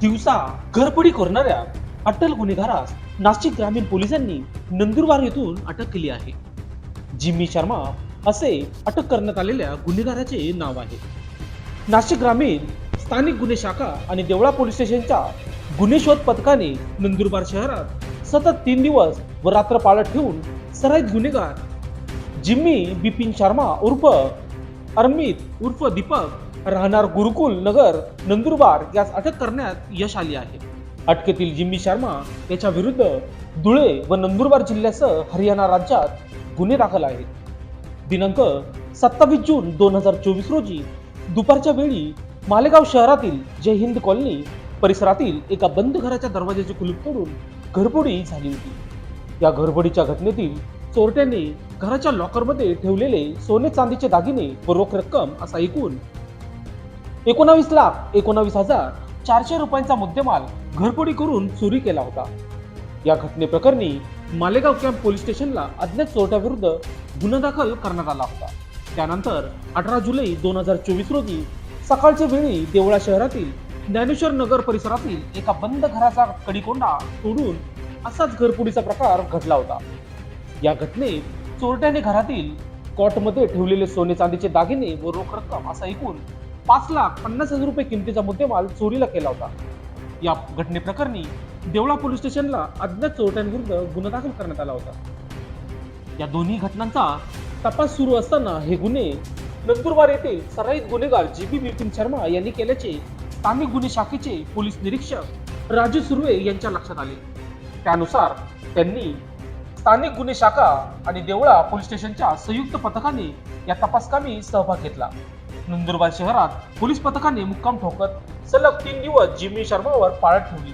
दिवसा घरपडी करणाऱ्या अटल गुन्हेगारास नाशिक ग्रामीण पोलिसांनी नंदुरबार येथून अटक केली आहे. जिम्मी शर्मा असे अटक करण्यात आलेल्या गुन्हेगाराचे नाव आहे. नाशिक ग्रामीण स्थानिक गुन्हे शाखा आणि देवळा पोलीस स्टेशनच्या गुन्हे शोध पथकाने नंदुरबार शहरात सतत तीन दिवस व रात्र पाळत ठेवून सराईत गुन्हेगार जिम्मी बिपिन शर्मा उर्फ अरमित उर्फ दीपक राहणार गुरुकुल नगर नंदुरबार यास अटक करण्यात यश आले आहे. अटकेतील जिम्मी शर्मा याच्या विरुद्ध धुळे व नंदुरबार जिल्ह्यासह हरियाणा राज्यात गुन्हे दाखल आहेत. दिनांक सत्तावीस जून दोन हजार चोवीस रोजी दुपारच्या वेळी मालेगाव शहरातील जय हिंद कॉलनी परिसरातील एका बंद घराच्या दरवाजाचे कुलूप तोडून घरफोडी झाली होती. या घरफोडीच्या घटनेतील चोरट्याने घराच्या लॉकरमध्ये ठेवलेले सोने चांदीचे दागिने व रोख रक्कम असा एकूण एकोणावीस लाख एकोणावीस हजार चारशे रुपयांचा मुद्देमाल घरफोडी करून चोरी केला होता. या घटनेप्रकरणी मालेगाव कॅम्प पोलीस स्टेशनला अज्ञात चोरट्याविरुद्ध गुन्हा दाखल करण्यात आला होता. त्यानंतर अठरा जुलै दोन हजार चोवीस रोजी सकाळच्या वेळी देवळा शहरातील ज्ञानेश्वर नगर परिसरातील एका बंद घराचा कडीकोंडा तोडून असाच घरफोडीचा प्रकार घडला होता. या घटनेत चोरट्याने घरातील कॉटमध्ये ठेवलेले सोने चांदीचे दागिने व रोख रक्कम असा एकूण पाच लाख पन्नास हजार रुपये किमतीचा मुद्देमाल चोरीला केला होता. या घटनेप्रकरणी देवळा पोलीस स्टेशनला अज्ञात चोरट्यांविरुद्ध गुन्हा दाखल करण्यात आला होता. या दोन्ही घटनांचा तपास सुरू असताना हे गुन्हे नंदुरबार येथे सराईत गुन्हेगार जी बी बिपिन शर्मा यांनी केल्याचे स्थानिक गुन्हे शाखेचे पोलीस निरीक्षक राजू सुर्वे यांच्या लक्षात आले. त्यानुसार त्यांनी स्थानिक गुन्हे शाखा आणि देवळा पोलीस स्टेशनच्या संयुक्त पथकाने या तपासकामी सहभाग घेतला. नंदुरबार शहरात पोलीस पथकाने मुक्काम ठोकत सलग तीन दिवस जिम्मी शर्मावर पाळत ठेवली.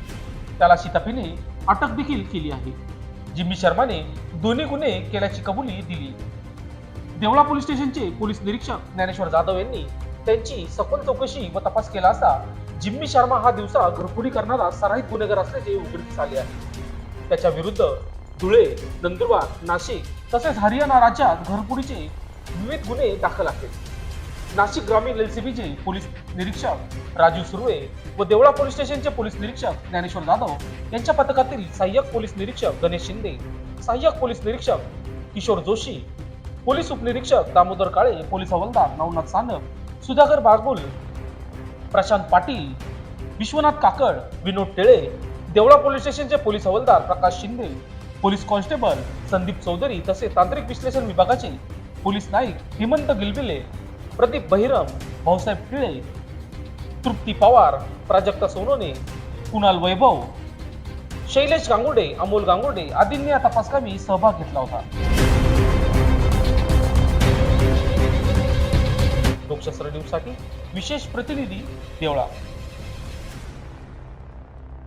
त्याला शिताफीने अटक देखील केली आहे. जिम्मी शर्माने दोन्ही गुन्हे केल्याची कबुली दिली. देवळा पोलीस स्टेशनचे पोलीस निरीक्षक ज्ञानेश्वर जाधव यांनी त्यांची सखोल चौकशी व तपास केला असता जिम्मी शर्मा हा दिवसा घरफोडी करणारा सराहित गुन्हेगार असल्याचे उघडकीस आले आहे. त्याच्या विरुद्ध धुळे नंदुरबार नाशिक तसेच हरियाणा राज्यात घरफोडीचे विविध गुन्हे दाखल आहेत. नाशिक ग्रामीण एलसीबीचे पोलीस निरीक्षक राजू सुर्वे व देवळा पोलीस स्टेशनचे पोलीस निरीक्षक ज्ञानेश्वर जाधव यांच्या पथकातील सहाय्यक पोलीस निरीक्षक गणेश शिंदे सहाय्यक पोलीस निरीक्षक किशोर जोशी पोलीस उपनिरीक्षक दामोदर काळे पोलीस हवालदार नवनाथ सानप सुधाकर बागुल प्रशांत पाटील विश्वनाथ काकड विनोद टेळे देवळा पोलीस स्टेशनचे पोलीस हवालदार प्रकाश शिंदे पोलीस कॉन्स्टेबल संदीप चौधरी तसेच तांत्रिक विश्लेषण विभागाचे पोलीस नाईक हेमंत गिलबिले प्रदीप बहिरम भाऊसाहेब पिळे तृप्ती पवार प्राजक्ता सोनोने कुणाल वैभव शैलेश गांगुडे अमोल गांगुडे आदींनी या तपासकामी सहभाग घेतला होता. लोकशास्त्र न्यूजसाठी विशेष प्रतिनिधी देवळा.